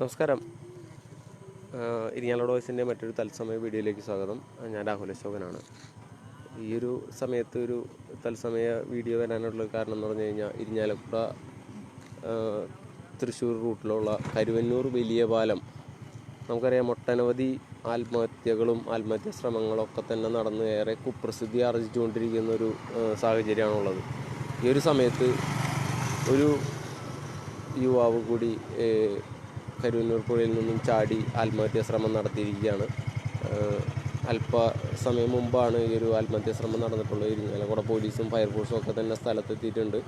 നമസ്കാരം. ഇരിങ്ങാലോട് വയസ്സിന്റെ മറ്റൊരു തത്സമയ വീഡിയോയിലേക്ക് സ്വാഗതം. ഞാൻ രാഹുൽ അശോകനാണ്. ഈ ഒരു സമയത്ത് ഒരു തത്സമയ വീഡിയോ വരാനുള്ള കാരണം എന്ന് പറഞ്ഞു കഴിഞ്ഞാൽ ഇരിഞ്ഞാലക്കുട തൃശ്ശൂർ റൂട്ടിലുള്ള കരുവന്നൂർ വലിയ പാലം. നമുക്കറിയാം ഒട്ടനവധി ആത്മഹത്യകളും ആത്മഹത്യാ ശ്രമങ്ങളൊക്കെ തന്നെ നടന്ന് ഏറെ കുപ്രസിദ്ധി ആർജിച്ചുകൊണ്ടിരിക്കുന്ന ഒരു സാഹചര്യമാണുള്ളത്. ഈ ഒരു സമയത്ത് ഒരു യുവാവ് കൂടി കരുവന്നൂർ പുഴയിൽ നിന്നും ചാടി ആത്മഹത്യാ ശ്രമം നടത്തിയിരിക്കുകയാണ്. അല്പ അല്പസമയം മുമ്പാണ് ഈ ഒരു ആത്മഹത്യാ ശ്രമം നടന്നിട്ടുള്ളത്. ഇരിങ്ങാലക്കുട പോലീസും ഫയർഫോഴ്സും ഒക്കെ തന്നെ സ്ഥലത്തെത്തിയിട്ടുണ്ട്.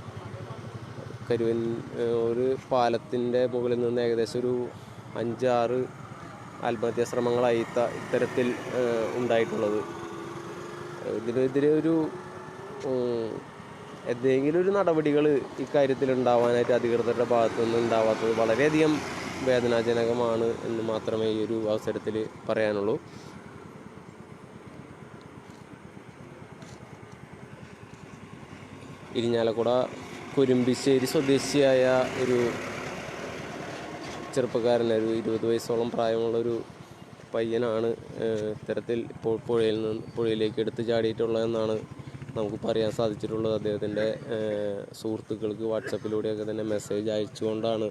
കരുവൻ ഒരു പാലത്തിന്റെ മുകളിൽ നിന്ന് ഏകദേശം ഒരു അഞ്ചാറ് ആത്മഹത്യാ ശ്രമങ്ങളായി ഇത്ത- ഇത്തരത്തിൽ ഉണ്ടായിട്ടുള്ളത്. ഇതിനെതിരെ ഒരു എന്തെങ്കിലും ഒരു നടപടികൾ ഇക്കാര്യത്തിൽ ഉണ്ടാവാനായിട്ട് അധികൃതരുടെ ഭാഗത്തുനിന്ന് ഉണ്ടാവാത്തത് വളരെയധികം വേദനാജനകമാണ് എന്ന് മാത്രമേ ഈ ഒരു അവസരത്തിൽ പറയാനുള്ളൂ. ഇരിഞ്ഞാലക്കുട കുരുമ്പിശ്ശേരി സ്വദേശിയായ ഒരു ചെറുപ്പക്കാരൻ ഒരു ഇരുപത് വയസ്സോളം പ്രായമുള്ളൊരു പയ്യനാണ് ഇത്തരത്തിൽ ഇപ്പോൾ പുഴയിൽ നിന്ന് പുഴയിലേക്ക് എടുത്ത് ചാടിയിട്ടുള്ളതെന്നാണ് നമുക്ക് പറയാൻ സാധിച്ചിട്ടുള്ളത് അദ്ദേഹത്തിന്റെ സുഹൃത്തുക്കൾക്ക് വാട്സപ്പിലൂടെയൊക്കെ തന്നെ മെസ്സേജ് അയച്ചുകൊണ്ടാണ്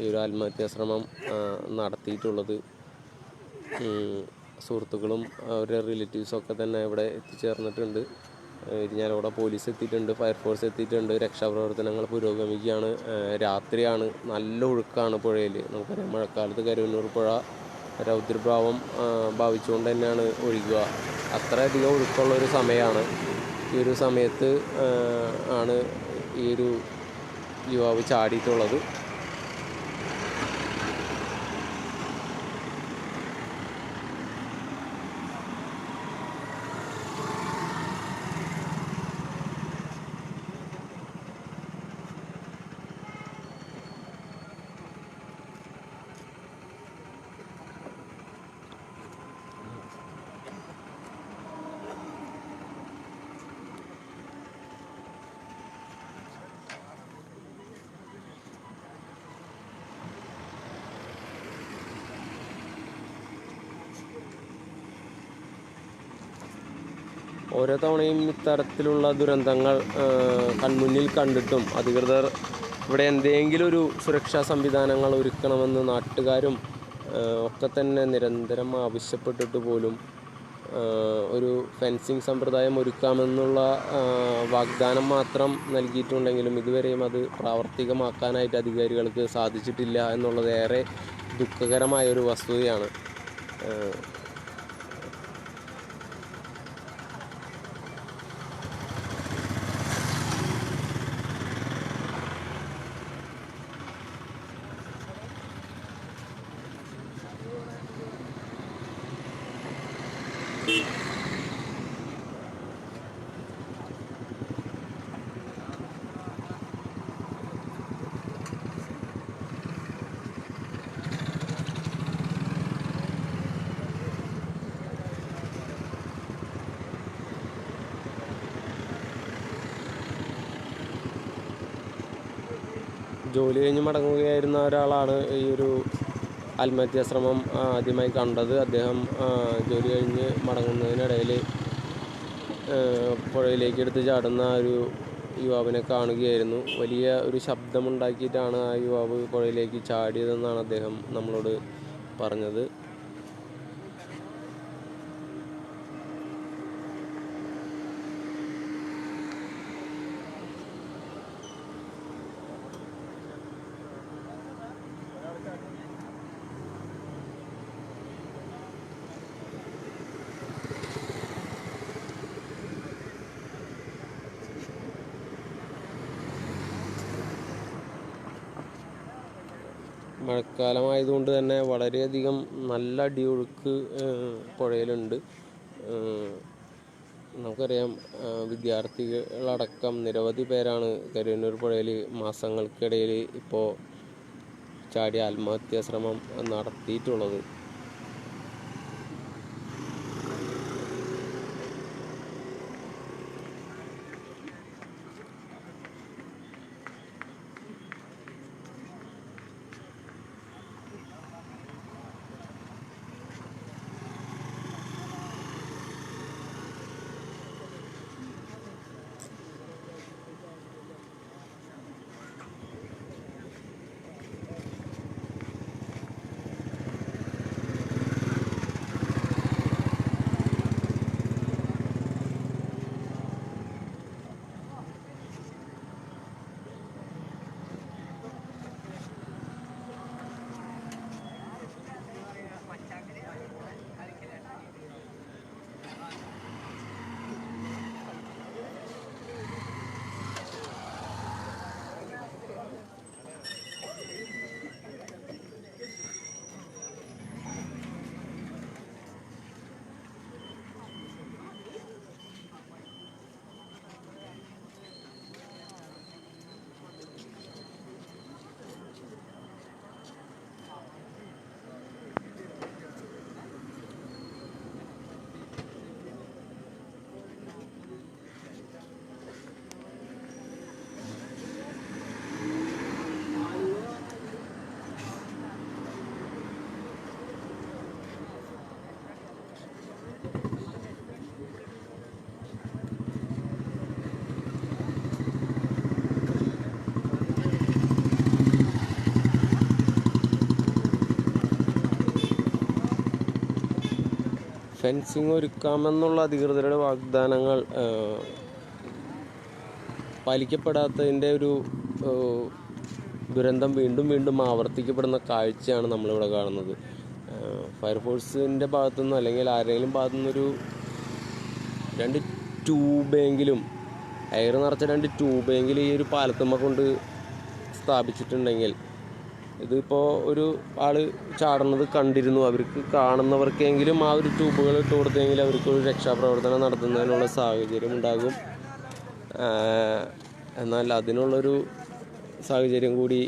ഈ ഒരു ആത്മഹത്യാ ശ്രമം നടത്തിയിട്ടുള്ളത്. സുഹൃത്തുക്കളും അവരുടെ റിലേറ്റീവ്സും ഒക്കെ തന്നെ ഇവിടെ എത്തിച്ചേർന്നിട്ടുണ്ട്. ഇരിഞ്ഞാലോടെ പോലീസ് എത്തിയിട്ടുണ്ട് ഫയർഫോഴ്സ് എത്തിയിട്ടുണ്ട് രക്ഷാപ്രവർത്തനങ്ങൾ പുരോഗമിക്കുകയാണ്. രാത്രിയാണ് നല്ല ഒഴുക്കാണ് പുഴയിൽ നമുക്കറിയാം മഴക്കാലത്ത് കരുവന്നൂർ പുഴ രൗദ്രഭാവം ഭാവിച്ചുകൊണ്ട് തന്നെയാണ് ഒഴുകുക. അത്രയധികം ഒഴുക്കുള്ള ഒരു സമയമാണ്. ഈ ഒരു സമയത്ത് ആണ് ഈ ഒരു യുവാവ് ചാടിയിട്ടുള്ളത്. ഓരോ തവണയും ഇത്തരത്തിലുള്ള ദുരന്തങ്ങൾ കൺമുന്നിൽ കണ്ടിട്ടും അധികൃതർ ഇവിടെ എന്തെങ്കിലും ഒരു സുരക്ഷാ സംവിധാനങ്ങൾ ഒരുക്കണമെന്ന് നാട്ടുകാരും ഒക്കെ തന്നെ നിരന്തരം ആവശ്യപ്പെട്ടിട്ട് പോലും ഒരു ഫെൻസിങ് സമ്പ്രദായം ഒരുക്കാമെന്നുള്ള വാഗ്ദാനം മാത്രം നൽകിയിട്ടുണ്ടെങ്കിലും ഇതുവരെയും അത് പ്രാവർത്തികമാക്കാനായിട്ട് അധികാരികൾക്ക് സാധിച്ചിട്ടില്ല എന്നുള്ളത് ഏറെ ദുഃഖകരമായ ഒരു വസ്തുതയാണ്. ജോലി കഴിഞ്ഞ് മടങ്ങുകയായിരുന്ന ഒരാളാണ് ഈ ഒരു ആത്മഹത്യാ ശ്രമം ആ, ആദ്യമായി കണ്ടത്. അദ്ദേഹം ജോലി കഴിഞ്ഞ് മടങ്ങുന്നതിനിടയിൽ പുഴയിലേക്ക് എടുത്ത് ചാടുന്ന ഒരു യുവാവിനെ കാണുകയായിരുന്നു. വലിയ ഒരു ശബ്ദമുണ്ടാക്കിയിട്ടാണ് ആ യുവാവ് പുഴയിലേക്ക് ചാടിയതെന്നാണ് അദ്ദേഹം നമ്മളോട് പറഞ്ഞത്. മഴക്കാലമായതുകൊണ്ട് തന്നെ വളരെയധികം നല്ല അടിയൊഴുക്ക് പുഴയിലുണ്ട്. നമുക്കറിയാം വിദ്യാർത്ഥികളടക്കം നിരവധി പേരാണ് കരുവന്നൂർ പുഴയിൽ മാസങ്ങൾക്കിടയിൽ ഇപ്പോൾ ചാടി ആത്മഹത്യാ ശ്രമം നടത്തിയിട്ടുള്ളത്. ഫെൻസിങ് ഒരുക്കാമെന്നുള്ള അധികൃതരുടെ വാഗ്ദാനങ്ങൾ പാലിക്കപ്പെടാത്തതിന്റെ ഒരു ദുരന്തം വീണ്ടും വീണ്ടും ആവർത്തിക്കപ്പെടുന്ന കാഴ്ചയാണ് നമ്മളിവിടെ കാണുന്നത്. ഫയർഫോഴ്സിന്റെ ഭാഗത്തുനിന്ന് അല്ലെങ്കിൽ ആരെങ്കിലും ഭാഗത്തുനിന്നൊരു രണ്ട് ട്യൂബെങ്കിലും എയർ നിറച്ച രണ്ട് ട്യൂബെങ്കിലും ഈ ഒരു പാലത്തുമ്മ കൊണ്ട് സ്ഥാപിച്ചിട്ടുണ്ടെങ്കിൽ ഇതിപ്പോൾ ഒരു ആൾ ചാടുന്നത് കണ്ടിരുന്നു. അവർക്ക് കാണുന്നവർക്കെങ്കിലും ആ ഒരു ട്യൂബുകൾ ഇട്ട് കൊടുത്തെങ്കിൽ അവർക്ക് ഒരു രക്ഷാപ്രവർത്തനം നടത്തുന്നതിനുള്ള സാഹചര്യം ഉണ്ടാകും. എന്നാൽ അതിനുള്ളൊരു സാഹചര്യം കൂടി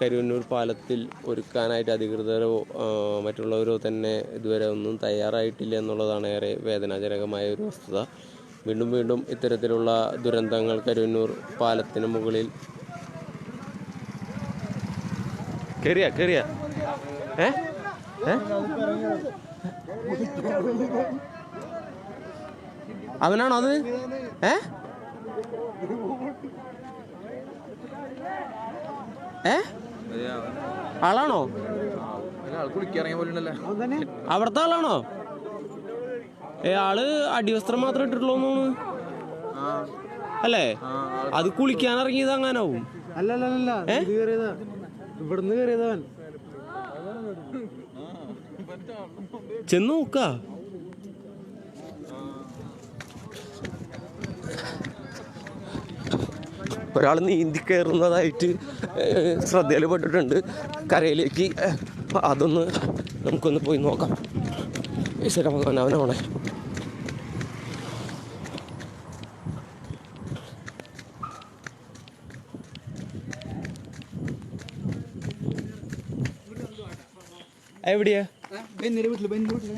കരുവന്നൂർ പാലത്തിൽ ഒരുക്കാനായിട്ട് അധികൃതരോ മറ്റുള്ളവരോ തന്നെ ഇതുവരെ ഒന്നും തയ്യാറായിട്ടില്ല എന്നുള്ളതാണ് ഏറെ വേദനാജനകമായ ഒരു വസ്തുത. വീണ്ടും വീണ്ടും ഇത്തരത്തിലുള്ള ദുരന്തങ്ങൾ കരുവന്നൂർ പാലത്തിന് മുകളിൽ കേറിയ കയറിയ ഏ? അവനാണോ അത്? ഏ? ഏ? ആളാണോ? അവിടത്തെ ആളാണോ? ഏ ആൾ അടിവസ്ത്രം മാത്രം ഇട്ടിട്ടുള്ളൂ അല്ലേ? അത് കുളിക്കാൻ ഇറങ്ങിയത് അങ്ങനാവും. അല്ലല്ലല്ല ഇവിടുന്ന് കയറിയതവൻ. ചെന്ന് നോക്ക. ഒരാൾ നീന്തി കയറുന്നതായിട്ട് ശ്രദ്ധയിൽപ്പെട്ടിട്ടുണ്ട് കരയിലേക്ക് അതൊന്ന് നമുക്കൊന്ന് പോയി നോക്കാം. ഈശ്വര ഭഗവാൻ അവനവണേ എവിടെയാ? ബെന്നിന്റെ വീട്ടിൽ ബെന്നിന്റെ വീട്ടിൽ.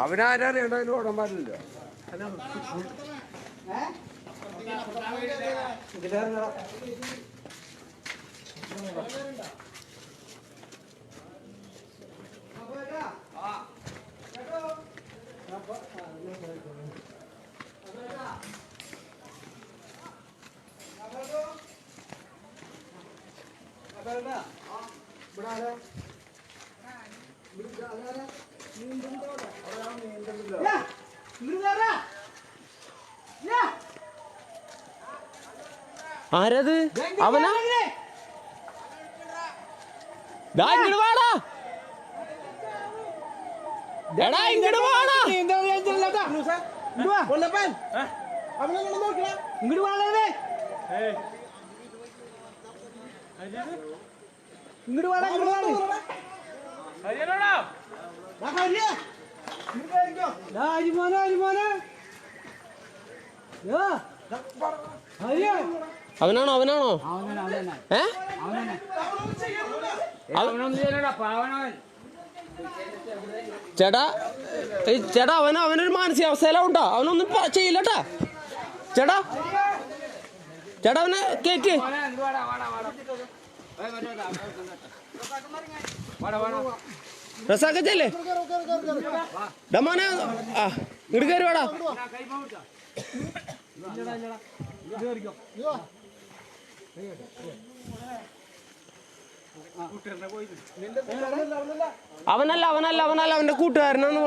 അവനാരറിയണ്ടോ ഓടാൻ പാടില്ല ആരത്? അവനാ? ഇങ്ങട്. വാടാ. എടാ ഇങ്ങട് വാടാ. ഇങ്ങോട്ട് വാടാ ഇങ്ങോട്ട് അവനാണോ അവനാണോ? ഏ? ചേട്ടാ ചേട്ടാ അവൻ അവനൊരു മാനസികാവസ്ഥയിലാവുണ്ടാ. അവനൊന്നും പ- ചെയ്യില്ലട്ടാ. ചേട്ടാ. ചേട്ടാ അവനെ കേക്ക് റസാക്കച്ചല്ലേ ഡമാനെ ആ ഇങ്ങോട്ട് കയറി വാടാ. അവനല്ല അവനല്ല അവനല്ല അവന്റെ കൂട്ടുകാരനാന്ന്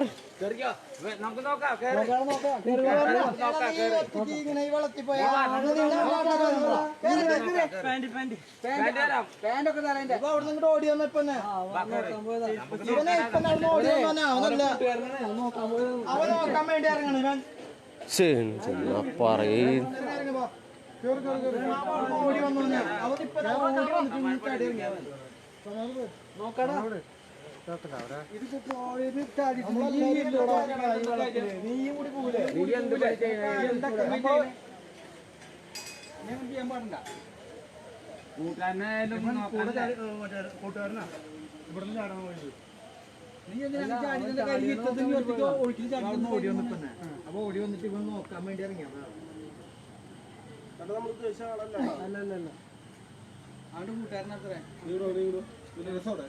ശരി പറയേ. ഓടി ഓടി വന്നിട്ട് ഇറങ്ങിയാ നോക്കടാ. നീയും കൂടി പോകൂലേ എന്തൊക്കെ അപ്പൊ ഞാൻ ചെയ്യാൻ പാടില്ല. കൂട്ടുകാരനാ? ഇവിടുന്ന് ചാടാൻ പോയത് എന്തിനാ ചാടി നിന്റെ നോക്കാൻ വേണ്ടി ഒറ്റയ്ക്ക് ഒഴുക്കിൽ ഉദ്ദേശിച്ച ആളല്ല. അല്ല അല്ല വന്നിട്ട് ഇവൻ നോക്കാൻ ഇവിടെ അവന്റെ കൂട്ടുകാരനത്രേ